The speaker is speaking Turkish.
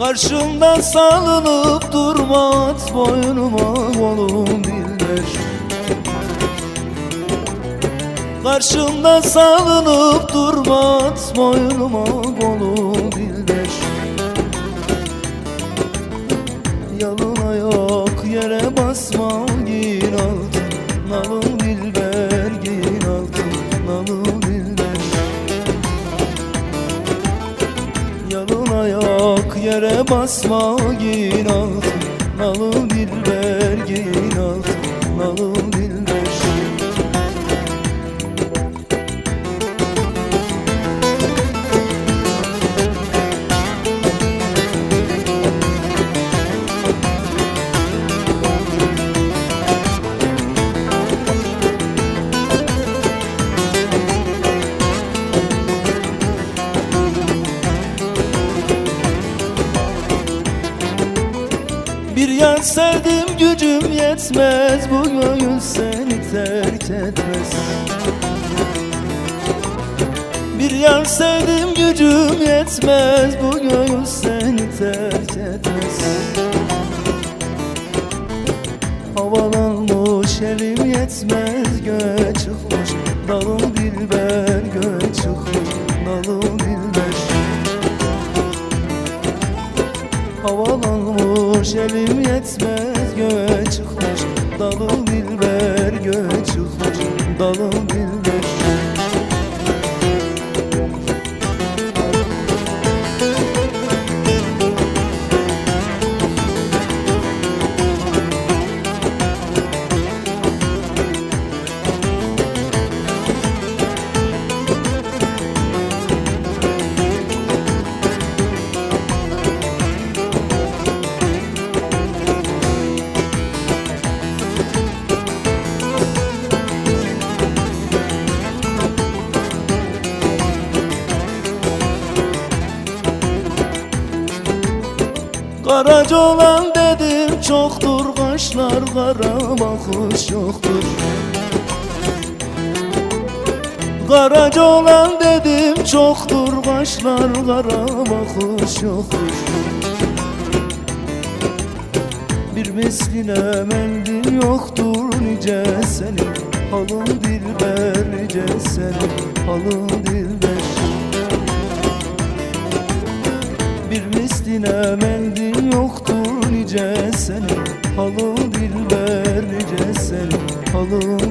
Karşımda salınıp durma at boynuma kolum diller Karşımda salınıp durma at boynuma kolum diller Yalın ayak yere basma giyin altın Nalın Yalın ayak yere basma giyin altın Nalın dilber giyin altın Nalın yar sevdim gücüm yetmez. Bu gönül seni terk etmez. Bir yar sevdim gücüm yetmez. Bu gönül seni terk etmez. Havalanmış elim yetmez. Göğe çıkmış. Dalım dilber Göğe çıkmış. Dalım dilber. Havalanmış elim yetmez göğe çıkmış Dalım dilber göğe çıkmış Dalım dilber Karaca olan dedim çoktur Kaşlar kara bakış yoktur. Karaca olan dedim çoktur Kaşlar kara bakış yoktur. Bir misline mendil yoktur nice senin Halın dilber nice senin Halın dilber Bir misline mendil yoktur nice senin. Halın dilber nice senin. Halın